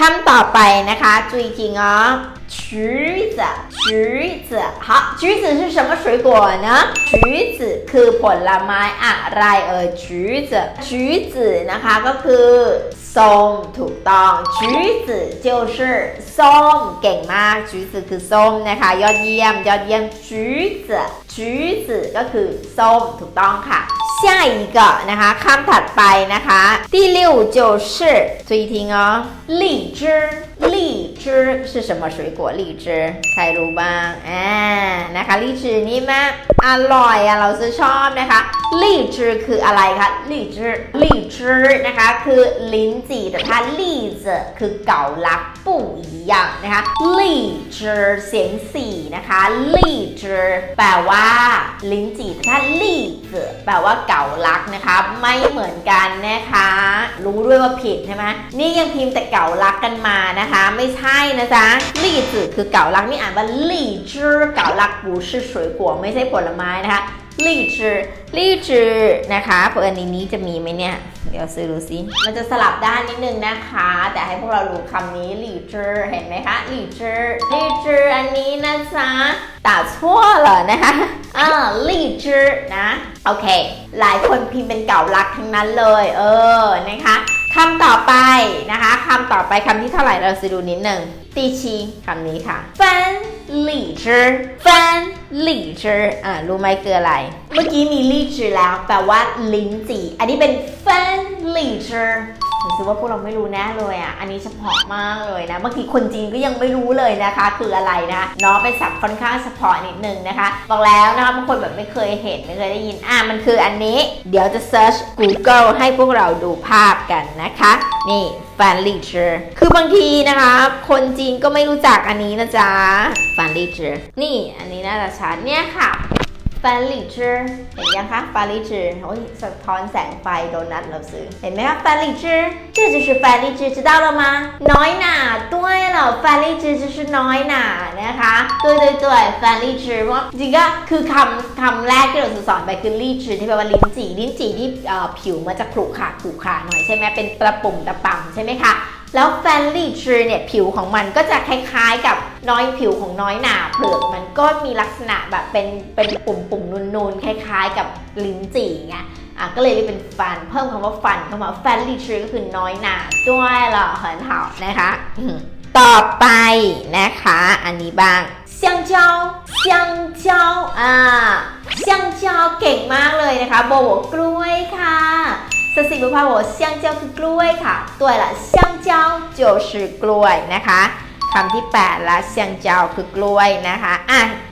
คำต่อไปนะคะ注意听哦橘子橘子好橘子是什么水果呢橘子คือผลไม้อะไรเอ่ย橘子橘子นะคะก็คือส้มถูกต้อง橘子就是ส้มเก่งมาก橘子คือส้มนะคะยอดเยี่ยมยอดเยี่ยม橘子橘子ก็คือส้มถูกต้องค่ะ 下一个นะคะคำถัดไปนะคะ第六就是注意听哦荔枝 荔枝是什么水果荔枝ใครรู้บ้างอ่านะคะ荔枝นี่มากอร่อยอะเราจะชอบนะคะ荔枝คืออะไรคะ荔枝荔枝นะคะคือลิ้นจี่แต่ถ้า荔子คือเก่าลัก不一样นะคะ荔枝เสียงสี่นะคะ荔枝แปลว่า ลิ้นจี่แต่ถ้าลี่子แปลว่าเก่าลักนะคะ ไม่เหมือนกันนะคะ รู้ด้วยว่าผิดใช่ไหมนี่ยังพิมพ์แต่เก่าลักกันมานะคะ ไม่ใช่นะจ๊ะลี่จือคือเกาลักนี่อ่านว่าลี่จื้อเกาลักปูชื่อสวยกัไม่ใช่ผลไม้นะคะลี่จื้อลี่จื้อนะคะเปิดในนี้จะมีไหมเนี่ย เดี๋ยวซื้อดูซิมันจะสลับด้านนิดนึงนะคะ แต่ให้พวกเรารู้คำนี้ลี่จื้อเห็นไหมคะลี่จื้อลี่จื้ออันนี้นะจ๊ะตาชั่วเหรอนะคะอ่าลี่จื้อนะ โอเค หลายคนพิมพ์เป็นเก่าลักทั้งนั้นเลย เออนะคะ คำต่อไปนะคะคำต่อไปคำที่เท่าไหร่เราจะดูนิดหนึ่งตีชีคำนี้ค่ะฟันหลี่จื้อฟันหลี่จื้ออ่ารู้ไหมคืออะไร เมื่อกี้มีลี่จื้อแล้วแปลว่าลิ้นจี่อันนี้เป็นฟันหลี่จื้อ รู้ว่าพวกเราไม่รู้แน่เลยอะ อันนี้เฉพาะมากเลยนะ บางทีคนจีนก็ยังไม่รู้เลยนะคะ คืออะไรนะเนาะเป็นศัพท์ค่อนข้างเฉพาะนิดนึงนะคะ บอกแล้วนะคะบางคนแบบไม่เคยเห็นไม่เคยได้ยิน อะมันคืออันนี้ เดี๋ยวจะ search Google ให้พวกเราดูภาพกันนะคะ นี่ fan l i t e r คือบางทีนะคะ คนจีนก็ไม่รู้จักอันนี้นะจ๊ะ fan l i t e r นี่อันนี้น่าจะชัดเนี่ยค่ะ fan l i t e r เห็นยังคะ fan l i t e r โอ้ยสะท้อนแสงไฟโดนัทเราซื้อ เห็นไหมคะ fan l i t e r 这就是 fan l i t e r 知道了吗น้อยหนา对了 fan l i t e r 就是น้อยหนานะคะ对对对 fan l i t e r ว่าจริงก็คือคำคำแรกที่เราจะสอนไปคือ l i t e r ที่แปลว่าลิ้นจี่ลิ้นจี่ที่เอ่อผิวมันจะขรุขระขรุขระหน่อยใช่ไหมเป็นตะปุ่มตะป่ำใช่ไหมคะ แล้ว f a n l y tree เนี่ยผิวของมันก็จะคล้ายๆกับน้อยผิวของน้อยหนาเปลือกมันก็มีลักษณะแบบเป็นเป็นปุ่มๆนูนๆ คล้ายๆกับลิ้นจี่ไงอ่ะก็เลยเรียกเป็นฟัน เพิ่มคำว่าฟันเข้ามา f a n l y tree ก็คือน้อยหนาด้วยเหรอเหินเหานะคะอืมต่อไปนะคะ อันนี้บ้าง香蕉香蕉อ่า香蕉เก่งมากเลยนะคะโบบอกกล้วยค่ะ สสิบุพาโวเซียงเจ้คือกล้วยค่ะ ตัวละเซียง就是กล้วยนะคะคำที่ 8 ละ香蕉คือกล้วยนะคะอะ